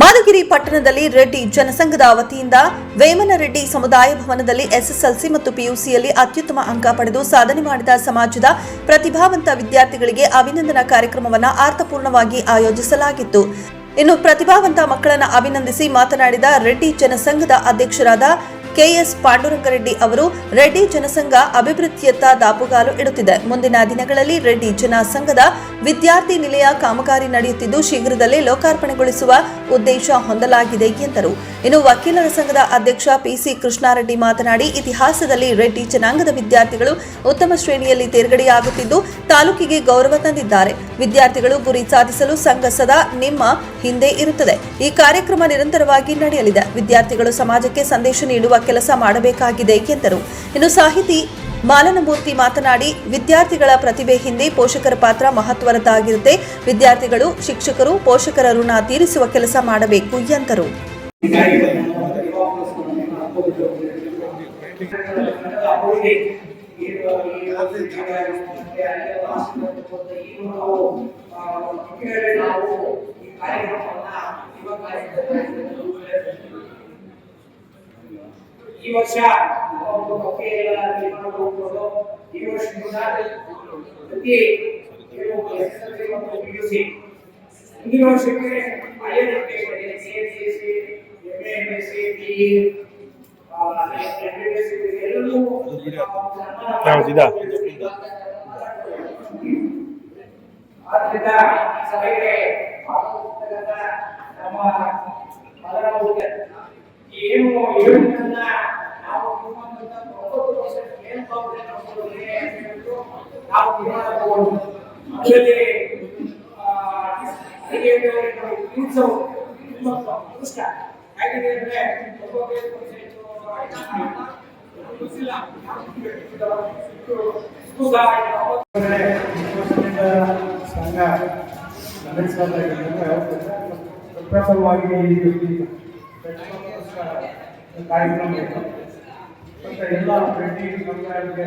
ಮಾದಗಿರಿ ಪಟ್ಟಣದಲ್ಲಿ ರೆಡ್ಡಿ ಜನಸಂಘದ ವತಿಯಿಂದ ವೇಮನ ರೆಡ್ಡಿ ಸಮುದಾಯ ಭವನದಲ್ಲಿ ಎಸ್ಎಸ್ಎಲ್ಸಿ ಮತ್ತು ಪಿಯುಸಿಯಲ್ಲಿ ಅತ್ಯುತ್ತಮ ಅಂಕ ಪಡೆದು ಸಾಧನೆ ಮಾಡಿದ ಸಮಾಜದ ಪ್ರತಿಭಾವಂತ ವಿದ್ಯಾರ್ಥಿಗಳಿಗೆ ಅಭಿನಂದನಾ ಕಾರ್ಯಕ್ರಮವನ್ನು ಅರ್ಥಪೂರ್ಣವಾಗಿ ಆಯೋಜಿಸಲಾಗಿತ್ತು. ಇನ್ನು ಪ್ರತಿಭಾವಂತ ಮಕ್ಕಳನ್ನು ಅಭಿನಂದಿಸಿ ಮಾತನಾಡಿದ ರೆಡ್ಡಿ ಜನಸಂಘದ ಅಧ್ಯಕ್ಷರಾದ ಕೆಎಸ್ ಪಾಂಡುರಂಗರೆಡ್ಡಿ ಅವರು ರೆಡ್ಡಿ ಜನಸಂಘ ಅಭಿವೃದ್ಧಿಯತ್ತ ದಾಪುಗಾಲು ಇಡುತ್ತಿದೆ. ಮುಂದಿನ ದಿನಗಳಲ್ಲಿ ರೆಡ್ಡಿ ಜನಸಂಘದ ವಿದ್ಯಾರ್ಥಿ ನಿಲಯ ಕಾಮಗಾರಿ ನಡೆಯುತ್ತಿದ್ದು, ಶೀಘ್ರದಲ್ಲೇ ಲೋಕಾರ್ಪಣೆಗೊಳಿಸುವ ಉದ್ದೇಶ ಹೊಂದಲಾಗಿದೆ ಎಂದರು. ಇನ್ನು ವಕೀಲರ ಸಂಘದ ಅಧ್ಯಕ್ಷ ಪಿಸಿ ಕೃಷ್ಣಾರೆಡ್ಡಿ ಮಾತನಾಡಿ, ಇತಿಹಾಸದಲ್ಲಿ ರೆಡ್ಡಿ ಜನಾಂಗದ ವಿದ್ಯಾರ್ಥಿಗಳು ಉತ್ತಮ ಶ್ರೇಣಿಯಲ್ಲಿ ತೇರ್ಗಡೆಯಾಗುತ್ತಿದ್ದು, ತಾಲೂಕಿಗೆ ಗೌರವ ತಂದಿದ್ದಾರೆ. ವಿದ್ಯಾರ್ಥಿಗಳು ಗುರಿ ಸಾಧಿಸಲು ಸಂಘ ಸದಾ ನಿಮ್ಮ ಹಿಂದೆ ಇರುತ್ತದೆ. ಈ ಕಾರ್ಯಕ್ರಮ ನಿರಂತರವಾಗಿ ನಡೆಯಲಿದೆ. ವಿದ್ಯಾರ್ಥಿಗಳು ಸಮಾಜಕ್ಕೆ ಸಂದೇಶ ನೀಡುವ ಕೆಲಸ ಮಾಡಬೇಕಾಗಿದೆ ಎಂದರು. ಇನ್ನು ಸಾಹಿತಿ ಮಾಲನಮೂರ್ತಿ ಮಾತನಾಡಿ, ವಿದ್ಯಾರ್ಥಿಗಳ ಪ್ರತಿಭೆ ಹಿಂದೆ ಪೋಷಕರ ಪಾತ್ರ ಮಹತ್ವದ್ದಾಗಿರುತ್ತೆ. ವಿದ್ಯಾರ್ಥಿಗಳು, ಶಿಕ್ಷಕರು ಪೋಷಕರ ಋಣ ತೀರಿಸುವ ಕೆಲಸ ಮಾಡಬೇಕು ಎಂದರು. ಈ ವರ್ಷ ಈ ವರ್ಷ ಪ್ರತಿ PUC ಮುಂದಿನ ವರ್ಷಕ್ಕೆ ಯಾವ್ದು ಇದಾ? ಆದ್ರಿಂದ ಸಭೆಗೆ ನಮ್ಮ ಏನು? ಹೇಳುವುದನ್ನ ನಾವು ತಿನ್ಸೋ ತಿನ್ಸೋ ಕಷ್ಟ ಯಾಕಂದ್ರೆ ಸಂಘ ಪ್ರಪ್ರಥಮವಾಗಿ ಕಾರ್ಯಕ್ರಮ ಎಲ್ಲ ಪ್ರತಿ ಸಮುದಾಯಕ್ಕೆ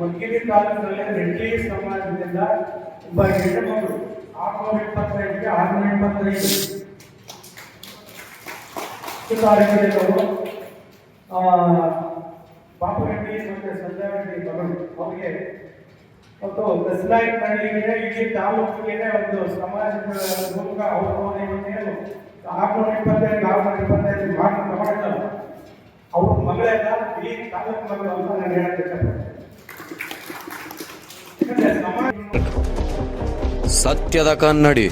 ಮಗ್ಗಿಲಿ ಕಾಲದಲ್ಲಿ ರೆಡ್ಡಿ ಸಮಾಜದಿಂದ ಒಬ್ಬ ಹೆಣ್ಣು ಮಗಳು ಆರುನೂರ ಇಪ್ಪತ್ತೈದಕ್ಕೆ ಆರ್ನೂರ ಇಪ್ಪತ್ತೈದು. ತಾರೀಕಿನಲ್ಲಿ ಆ, ಬಾಪುರೆಡ್ಡಿ ಮತ್ತೆ ಸಂಜಯರೆಡ್ಡಿ ಮಗಳು ಅವರಿಗೆ ಮತ್ತು ಇಡೀ ತಾಲೂಕಿಗೆ ಒಂದು ಸಮಾಜದ ಮೂಲಕ ಅವ್ರ ಏನು ಆರ್ನೂರ ಇಪ್ಪತ್ತೈದು ಆರ್ನೂರ ಇಪ್ಪತ್ತೈದು ಮಾಡಿ ಅವ್ರ ಮಗಳೆಲ್ಲ ಈ ತಾಲೂಕು ಮಗಳು ಅಂತ ನಾನು ಹೇಳಕ್ಕೆ ಸತ್ಯದ ಕನ್ನಡಿ.